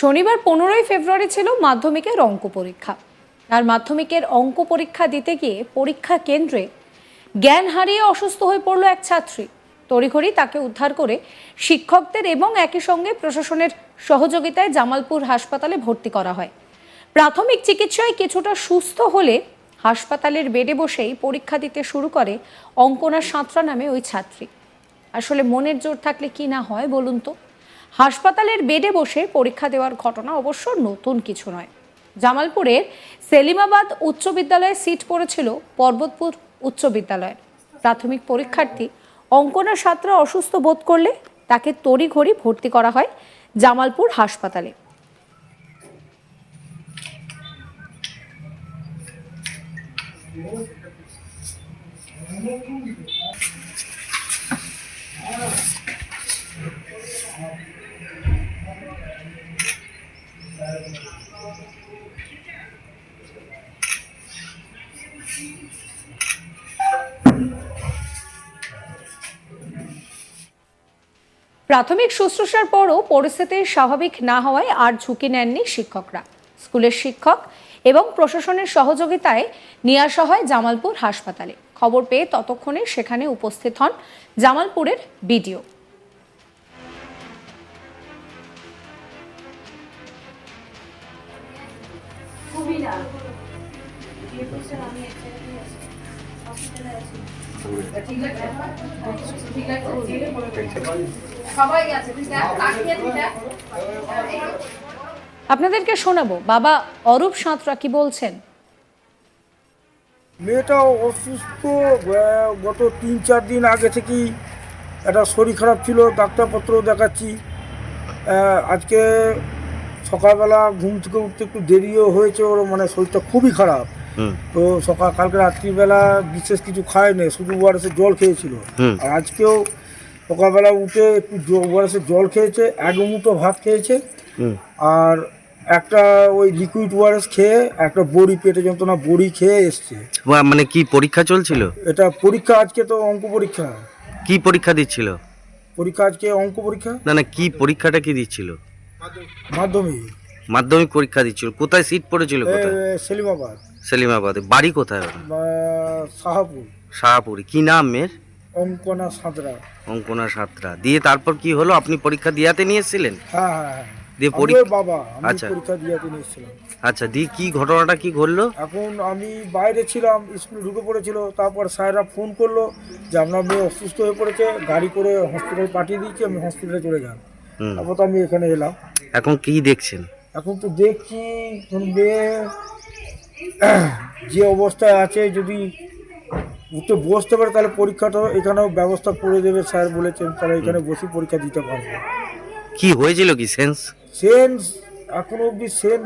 শনিবার পনেরোই ফেব্রুয়ারি ছিল মাধ্যমিকের অঙ্ক পরীক্ষা। আর মাধ্যমিকের অঙ্ক পরীক্ষা দিতে গিয়ে পরীক্ষা কেন্দ্রে জ্ঞান হারিয়ে অসুস্থ হয়ে পড়ল এক ছাত্রী। তড়িঘড়ি তাকে উদ্ধার করে শিক্ষকদের এবং একই সঙ্গে প্রশাসনের সহযোগিতায় জামালপুর হাসপাতালে ভর্তি করা হয়। প্রাথমিক চিকিৎসায় কিছুটা সুস্থ হলে হাসপাতালের বেডে বসেই পরীক্ষা দিতে শুরু করে অঙ্কনা সাঁতরা নামে ওই ছাত্রী। আসলে মনের জোর থাকলে কি না হয় বলুন তো? হাসপাতালের বেডে বসে পরীক্ষা দেওয়ার ঘটনা অবশ্য নতুন কিছু নয়। জামালপুরের সেলিমাবাদ উচ্চ বিদ্যালয়ে সিট পড়েছিল পর্বতপুর উচ্চ বিদ্যালয়ের প্রাথমিক পরীক্ষার্থী অঙ্কনা সাঁতরা অসুস্থ বোধ করলে তাকে তড়িঘড়ি ভর্তি করা হয় জামালপুর হাসপাতালে। প্রাথমিক শুশ্রূষার পরও পরিস্থিতি স্বাভাবিক না হওয়ায় আর ঝুঁকি নেননি শিক্ষকরা। স্কুলের শিক্ষক এবং প্রশাসনের সহযোগিতায় নিয়ে আসা হয় জামালপুর হাসপাতালে। খবর পেয়ে ততক্ষণে সেখানে উপস্থিত হন জামালপুরের বিডিও। সবাই আছে তুই দেখ তাকিয়ে তুই দেখ। আপনাদেরকে শোনাবো বাবা অরূপ সাঁতরা কি বলছেন? মেয়েটা অসুস্থ গত তিন চার দিন আগে থেকেই একটা শরীর খারাপ ছিল ডাক্তারপত্র দেখাচ্ছি। আজকে সকালবেলা ঘুম থেকে উঠতে একটু দেরিও হয়েছে ওর মানে শরীরটা খুবই খারাপ। হুম। তো সকাল কালকে রাত্রিবেলা বিশেষ কিছু খায়নি শুধু ওয়ারেসের জল খেয়েছিল। আর আজকেও সকালবেলা উঠে একটু ওয়ারেসের জল খেয়েছে এক মুঠো ভাত খেয়েছে। আর একটা ওই লিকুইড ওয়ারেস খেয়ে একটা বড়ি পেটে যন্ত্রণা বড়ি খেয়ে এসছে। মানে কি পরীক্ষা চলছিল? এটা পরীক্ষা আজকে তো অঙ্ক পরীক্ষা। কি পরীক্ষা দিচ্ছিল? পরীক্ষা আজকে অঙ্ক পরীক্ষা? না না কি পরীক্ষাটা কি দিচ্ছিল? মাধ্যমিক। মাধ্যমিক পরীক্ষা দিচ্ছিল। কোথায় সিট পড়েছিল কোথায়? সেলিমাবাদ। সেলিমাবাদে। বাড়ি কোথায় শাহাপুর। শাহাপুরি। কি নাম মেয়ের অঙ্কনা সাঁতরা। অঙ্কনা সাতরা। দিয়ে তারপর কি হলো? আপনি পরীক্ষা দিয়াতে নিয়ে এসেছিলেন? হ্যাঁ হ্যাঁ হ্যাঁ। দিয়ে পরীক্ষা বাবা আমি আচ্ছা। পরীক্ষা দিয়ে নিয়ে এসেছিলাম। আচ্ছা দিয়ে কি ঘটনাটা কি ঘটলো? এখন আমি বাইরে ছিলাম স্কুলে ঢুকে পড়েছিল তারপর স্যাররা ফোন করল যে আপনার মেয়ে অসুস্থ হয়ে পড়েছে গাড়ি করে হসপিটাল পাঠিয়ে দিয়েছি আমি হসপিটালে চলে যান হুম। তারপর তো আমি এখানে এলাম। এখন কি দেখছেন? এখন তো দেখছি কোন মেয়ে যে অবস্থায় আছে যদি উঠে বসতে পারে তাহলে পরীক্ষাটা এখানেও ব্যবস্থা করে দেবে স্যার বলেছেন তাহলে এখানে বসে পরীক্ষা দিতে পারবে। কি হয়েছিল কি সেন্স? সেন্স এখনও অবধি সেন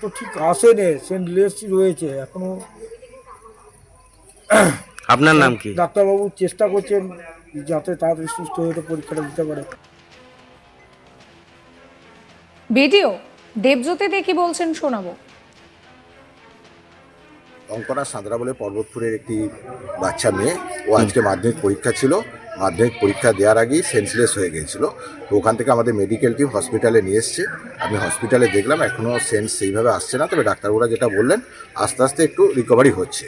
তো ঠিক আসেনি সেন লেসই রয়েছে এখনও। আপনার নাম কি? ডাক্তারবাবু চেষ্টা করছেন যাতে তাড়াতাড়ি সুস্থ হয়ে তো পরীক্ষাটা দিতে পারে। ভিডিও দেবজ্যোতি দে কি বলছেন শোনাবো। অঙ্কনা সাঁতরা বলে পর্বতপুরের একটি বাচ্চা মেয়ে। ও আজকে মাধ্যমিক পরীক্ষা ছিল। মাধ্যমিক পরীক্ষা দেওয়ার আগেই সেন্সলেস হয়ে গিয়েছিল তো ওখান থেকে আমাদের মেডিকেল টিম হসপিটালে নিয়ে এসছে। আমি হসপিটালে দেখলাম এখনও সেন্স সেইভাবে আসছে না। তবে ডাক্তারবাবুরা যেটা বললেন আস্তে আস্তে একটু রিকভারি হচ্ছে।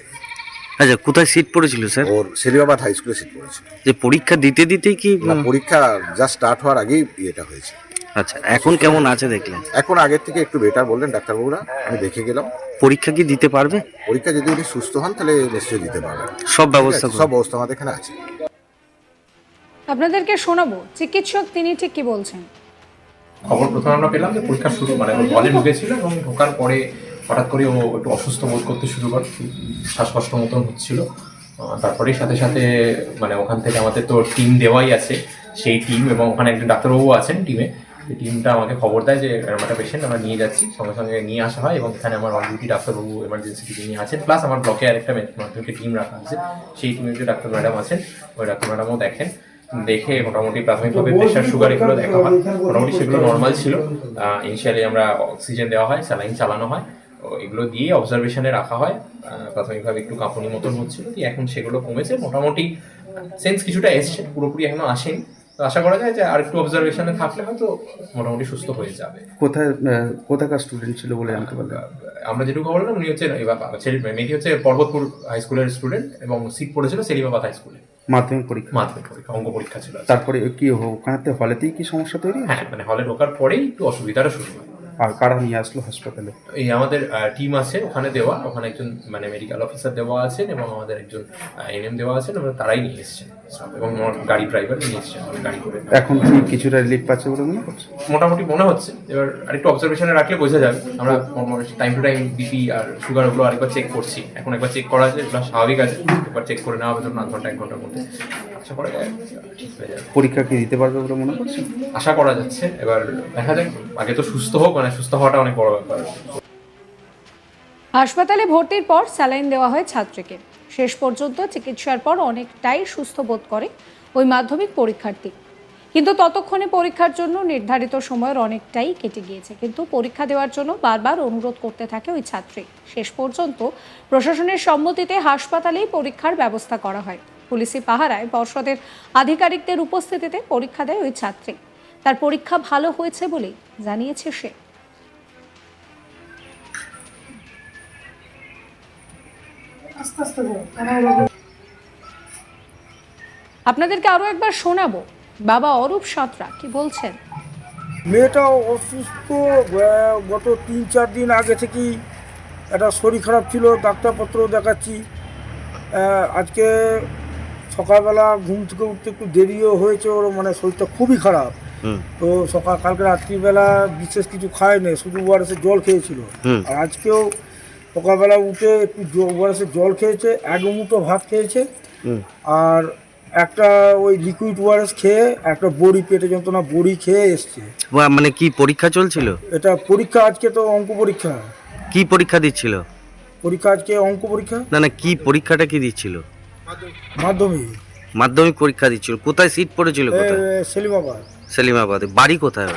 আচ্ছা কোথায় সিট পড়েছিল স্যার ওর সেরিবাবাদ হাই স্কুলে সিট পড়েছিল। যে পরীক্ষা দিতে দিতেই কি পরীক্ষা যা স্টার্ট হওয়ার আগেই ইয়েটা হয়েছে। আচ্ছা এখন কেমন আছে দেখলেন? এখন আগের থেকে একটু বেটার বললেন ডাক্তারবাবুরা আমি দেখে গেলাম। পরীক্ষা কি দিতে পারবে? পরীক্ষা যদি উনি সুস্থ হন তাহলে নিশ্চয়ই দিতে পারবেন সব ব্যবস্থা সব ব্যবস্থা আমাদের এখানে আছে। আপনাদেরকে শোনাবো চিকিৎসক তিনি ঠিক কি বলছেন? খবর প্রথমে আমরা পেলাম যে পরীক্ষা শুরু মানে হলে ঢুকেছিল এবং ঢোকার পরে হঠাৎ করে ও একটু অসুস্থ বোধ করতে শুরু করে শ্বাসকষ্ট মতন হচ্ছিল। আহ, তারপরেই সাথে সাথে মানে ওখান থেকে আমাদের তো টিম দেওয়াই আছে সেই টিম এবং ওখানে একজন ডাক্তারবাবু আছেন টিমে টিমটা আমাকে খবর দেয় যে এরকম একটা পেশেন্ট আমরা নিয়ে যাচ্ছি সঙ্গে সঙ্গে নিয়ে আসা হয় এবং এখানে আমার অন ডিউটি ডাক্তারবাবু এমার্জেন্সি টিম নিয়ে আছেন। প্লাস আমার ব্লকে আরেকটা মাধ্যমিকের টিম রাখা আছে। সেই টিমের যে ডাক্তার ম্যাডাম আছেন ওই ডাক্তার ম্যাডামও দেখেন দেখে মোটামুটি প্রাথমিকভাবে প্রেশার সুগার এগুলো দেখা হয় মোটামুটি সেগুলো নর্মাল ছিল। ইনিশিয়ালি আমরা অক্সিজেন দেওয়া হয় স্যালাইন চালানো হয়। এগুলো দিয়ে অবজারভেশনে রাখা হয়। প্রাথমিকভাবে একটু কাঁপুনি মতন হচ্ছিল। এখন সেগুলো কমেছে। মোটামুটি সেন্স কিছুটা এসছে। পুরোপুরি এখনও আসেনি। আশা করা যায় যে আর একটু অবজারভেশনে থাকলে হয়তো মোটামুটি সুস্থ হয়ে যাবে। কোথায় কোথাকার স্টুডেন্ট ছিল বলে জানতে পারলাম আমরা যেটুকু বললাম উনি হচ্ছে মেয়েটি হচ্ছে পর্বতপুর হাই স্কুলের স্টুডেন্ট এবং সিট পড়েছিল সেলিমাবাদ হাই স্কুলে মাধ্যমিক পরীক্ষা। মাধ্যমিক পরীক্ষা অঙ্ক পরীক্ষা ছিল তারপরে কি ওখানে হলেতেই কি সমস্যা তৈরি? হ্যাঁ মানে হলে ঢোকার পরেই একটু অসুবিধাটা শুরু হয়। আর কারা নিয়ে আসলো হাসপাতালে? এই আমাদের টিম আছে ওখানে দেওয়া ওখানে একজন মানে মেডিকেল অফিসার দেওয়া আছেন এবং আমাদের একজন এনএম দেওয়া আছেন এবং তারাই নিয়ে এসেছেন। এবং গাড়ি ড্রাইভার নিয়ে এসেছেন গাড়ি করে। এখন কি কিছুটা রিলিফ পাচ্ছে বলে মনে করছে মোটামুটি মনে হচ্ছে। এবার আরেকটু অবজারভেশনে রাখলে বোঝা যাবে। আমরা টাইম টু টাইম বিপি আর সুগার ওগুলো আরেকবার চেক করছি। এখন একবার চেক করা আছে এগুলো স্বাভাবিক আছে। একবার চেক করে নেওয়া হবে ধরুন আধ ঘণ্টা এক ঘণ্টার মধ্যে। আশা করা যায় ঠিক হয়ে যাবে। পরীক্ষা কি দিতে পারবে বলে মনে করছে আশা করা যাচ্ছে। এবার দেখা যাক আগে তো সুস্থ হোক মানে সুস্থ হওয়াটা অনেক বড় ব্যাপার। হাসপাতালে ভর্তির পর স্যালাইন দেওয়া হয় ছাত্রীকে। শেষ পর্যন্ত চিকিৎসার পর অনেকটাই সুস্থ বোধ করে ওই মাধ্যমিক পরীক্ষার্থী। কিন্তু ততক্ষণে পরীক্ষার জন্য নির্ধারিত সময়ের অনেকটাই কেটে গিয়েছে। কিন্তু পরীক্ষা দেওয়ার জন্য বারবার অনুরোধ করতে থাকে ওই ছাত্রী। শেষ পর্যন্ত প্রশাসনের সম্মতিতে হাসপাতালেই পরীক্ষার ব্যবস্থা করা হয়। পুলিশি পাহারায় পর্ষদের আধিকারিকদের উপস্থিতিতে পরীক্ষা দেয় ওই ছাত্রী। তার পরীক্ষা ভালো হয়েছে বলেই জানিয়েছে সে। আপনাদেরকে আরও একবার শোনাবো। বাবা অরূপ সাঁতরা কি বলছেন? মেয়েটা অসুস্থ গত তিন চার দিন আগে থেকেই একটা শরীর খারাপ ছিল ডাক্তারপত্র দেখাচ্ছি। আহ, আজকে সকালবেলা ঘুম থেকে উঠতে একটু দেরিও হয়েছে ওর মানে শরীরটা খুবই খারাপ। হুম। তো সকাল কালকে রাত্রিবেলা বিশেষ কিছু খায়নি শুধু ওয়ারেসের জল খেয়েছিল। আর আজকেও সকালবেলা উঠে একটু ওয়ারেসের জল খেয়েছে এক মুঠো ভাত খেয়েছে। আর একটা ওই লিকুইড ওয়ারেস খেয়ে একটা বড়ি পেটে যন্ত্রণা বড়ি খেয়ে এসছে। মানে কি পরীক্ষা চলছিল? এটা পরীক্ষা আজকে তো অঙ্ক পরীক্ষা। কি পরীক্ষা দিচ্ছিল? পরীক্ষা আজকে অঙ্ক পরীক্ষা? না না কি পরীক্ষাটা কি দিচ্ছিল? মাধ্যমিক। মাধ্যমিক পরীক্ষা দিচ্ছিল। কোথায় সিট পড়েছিল কোথায়? সেলিমাবাদ। সেলিমাবাদে। বাড়ি কোথায়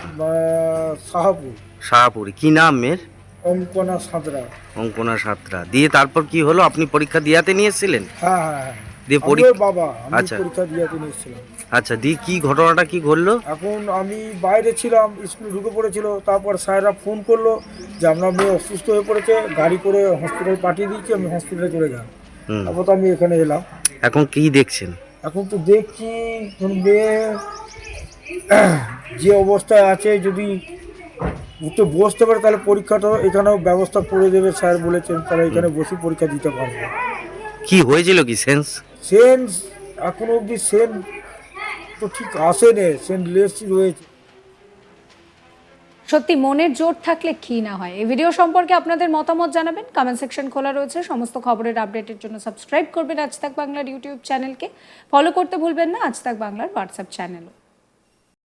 শাহাপুর। শাহপুরি। কি নাম মেয়ের? অঙ্কনা সাঁতরা। অঙ্কনা সাতরা। দিয়ে তারপর কি হলো? আপনি পরীক্ষা দিয়াতে নিয়ে এসেছিলেন? হ্যাঁ হ্যাঁ হ্যাঁ। দিয়ে পরীক্ষা বাবা আমি আচ্ছা। পরীক্ষা দিয়ে কিনে এসেছিলাম। আচ্ছা দিয়ে কি ঘটনাটা কি ঘটলো? এখন আমি বাইরে ছিলাম স্কুলে ঢুকে পড়েছিল। তারপর স্যাররা ফোন করল যে আপনার মেয়ে অসুস্থ হয়ে পড়েছে গাড়ি করে হসপিটাল পাঠিয়ে দিয়েছি আমি হসপিটালে চলে গেলাম। হুম। তারপর তো আমি এখানে এলাম। এখন কি দেখছেন? এখন তো দেখছি মেয়ে যে অবস্থায় আছে যদি উঠে বসতে পারে তাহলে পরীক্ষাটা এখানেও ব্যবস্থা করে দেবে স্যার বলেছেন তারা এখানে বসে পরীক্ষা দিতে পারবে। কি হয়েছিল কি সেন্স? সেন্স এখনও অবধি সেন তো ঠিক আসেনি সেন লেস রয়েছে। সত্যি মনের জোর থাকলে কি না হয়? এই ভিডিও সম্পর্কে আপনাদের মতামত জানাবেন। কমেন্ট সেকশন খোলা রয়েছে। সমস্ত খবরের আপডেটের জন্য সাবস্ক্রাইব করবেন আজ তাক বাংলার ইউটিউব চ্যানেলকে ফলো করতে ভুলবেন না আজ তাক বাংলার হোয়াটসঅ্যাপ চ্যানেলও